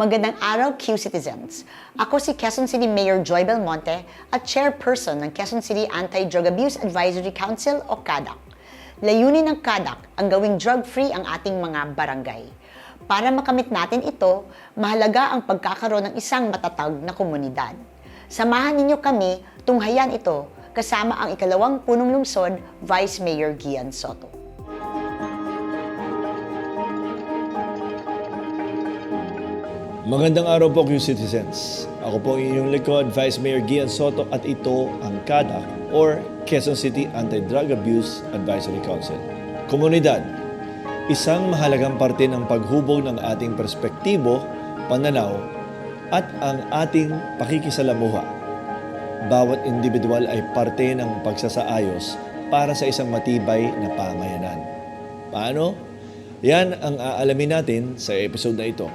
Magandang araw, Q Citizens. Ako si Quezon City Mayor Joy Belmonte at chairperson ng Quezon City Anti-Drug Abuse Advisory Council o CADAC. Layunin ng CADAC ang gawing drug-free ang ating mga barangay. Para makamit natin ito, mahalaga ang pagkakaroon ng isang matatag na komunidad. Samahan ninyo kami tunghayan ito kasama ang ikalawang punong lungsod, Vice Mayor Gian Soto. Magandang araw po, Q Citizens. Ako po ang inyong likod, Vice Mayor Gian Soto at ito ang CADAC or Quezon City Anti-Drug Abuse Advisory Council. Komunidad, isang mahalagang parte ng paghubog ng ating perspektibo, pananaw, at ang ating pakikisalamuha. Bawat individual ay parte ng pagsasaayos para sa isang matibay na pamayanan. Paano? Yan ang aalamin natin sa episode na ito.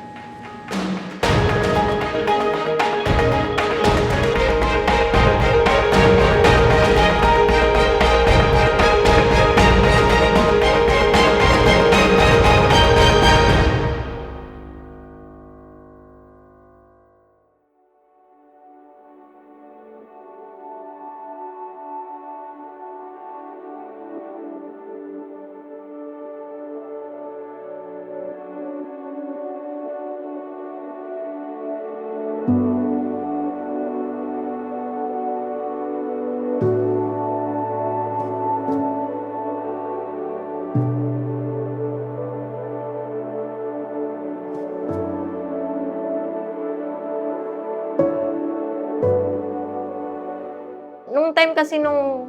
Time kasi nung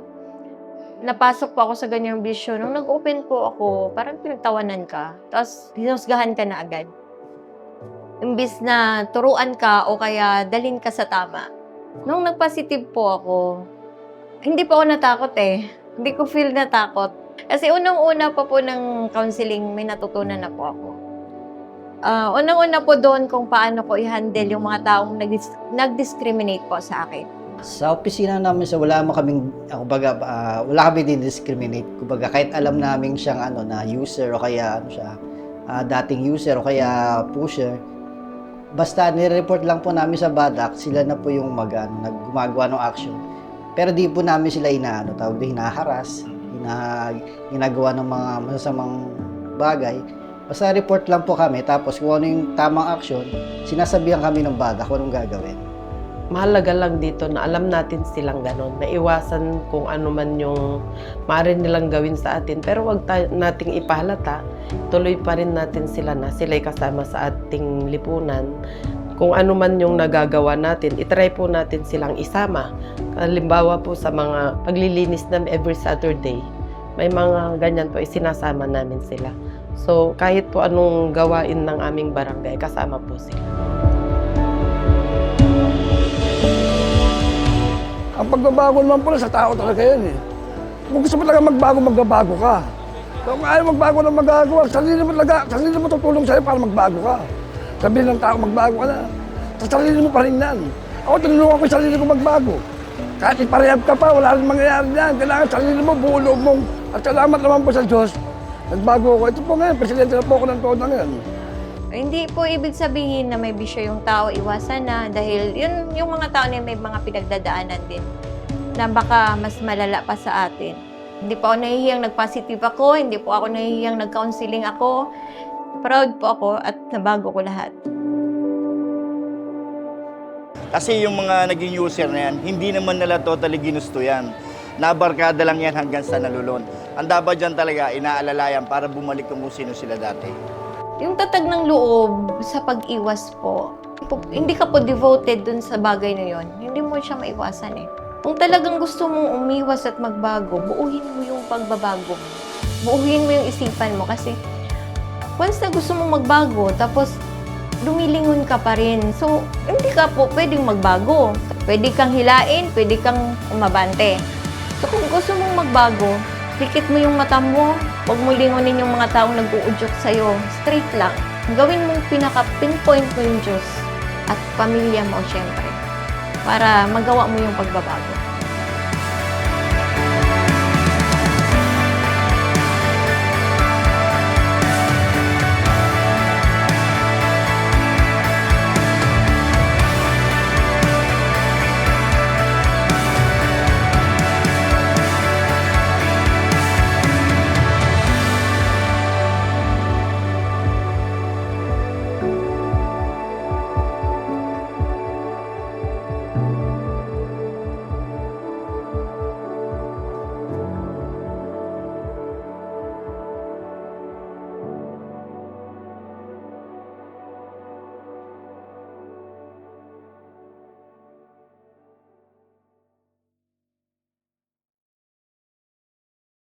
napasok po ako sa ganyang bisyo, nung nag-open po ako, parang pinagtawanan ka. Tapos, hinusgahan ka na agad. Imbis na turuan ka o kaya dalin ka sa tama. Nung nag-positive po ako, hindi po ako natakot eh. Hindi ko feel natakot. Kasi unang-una pa po ng counseling, may natutunan na po ako. Ah, unang-una po doon kung paano ko i-handle yung mga taong nag- nag-discriminate po sa akin. Sa opisina namin sa wala mo kaming ako baga ah, wala kami din discriminate. Kumbaga kahit alam namin siyang ano na user o kaya ano siya ah, dating user o kaya pusher basta nire-report lang po namin sa BADAC, sila na po yung mag ano, naggumagawa ng action. Pero di po namin sila inaano, tawag doon hinaharas, hina, ginagawa ng mga masasamang bagay. Basta report lang po kami, tapos kung ano yung tamang action, sinasabihan kami ng BADAC kung anong gagawin. Mahalaga lang dito na alam natin silang ganon. Naiwasan kung ano man yung maaari nilang gawin sa atin. Pero wag nating ipahalata, tuloy pa rin natin sila na sila'y kasama sa ating lipunan. Kung ano man yung nagagawa natin, itry po natin silang isama. Halimbawa po sa mga paglilinis namin every Saturday, may mga ganyan po, isinasama namin sila. So, kahit po anong gawain ng aming barangay, kasama po sila. Ang pagbabago naman pala sa tao talaga yan eh. Kung gusto mo talaga magbago, magbabago ka. Kung ayaw magbago na magagawa, sarili mo talaga, sarili mo tutulong sa'yo para magbago ka. Sabihin ng tao, magbago ka na. Sa sarili mo pa rin yan. Ako, tinulungan ko yung sarili ko magbago. Kahit iparehab ka pa, wala rin mangyayari yan. Kailangan sarili mo, buo loob mo. At salamat naman po sa Diyos. Nagbago ako. Ito po ngayon, presidente na po ako ng taon na ngayon. Hindi po ibig sabihin na may bisyo yung tao, iwasan na dahil yun, yung mga tao na may mga pinagdadaanan din na baka mas malala pa sa atin. Hindi po ako nahihiyang nag-positive ako, hindi po ako nahihiyang nag-counseling ako. Proud po ako at nabago ko lahat. Kasi yung mga naging user na yan, hindi naman nila totally ginusto yan. Nabarkada lang yan hanggang sa nalulon. Ang dapat dyan talaga, inaalalayan para bumalik kung sino sila dati. Yung tatag ng loob sa pag-iwas po, hindi ka po devoted dun sa bagay na yon, hindi mo siya maiwasan eh. Kung talagang gusto mong umiwas at magbago, buuhin mo yung pagbabago. Buuhin mo yung isipan mo kasi once na gusto mong magbago, tapos lumilingon ka pa rin. So, hindi ka po pwedeng magbago. Pwede kang hilain, pwede kang umabante. So, kung gusto mong magbago, pikit mo yung mata mo, huwag mo lingunin yung mga taong nag-uudyok sa'yo. Straight lang. Gawin mong pinaka-pinpoint mo yung Diyos at pamilya mo, syempre. Para magawa mo yung pagbabago.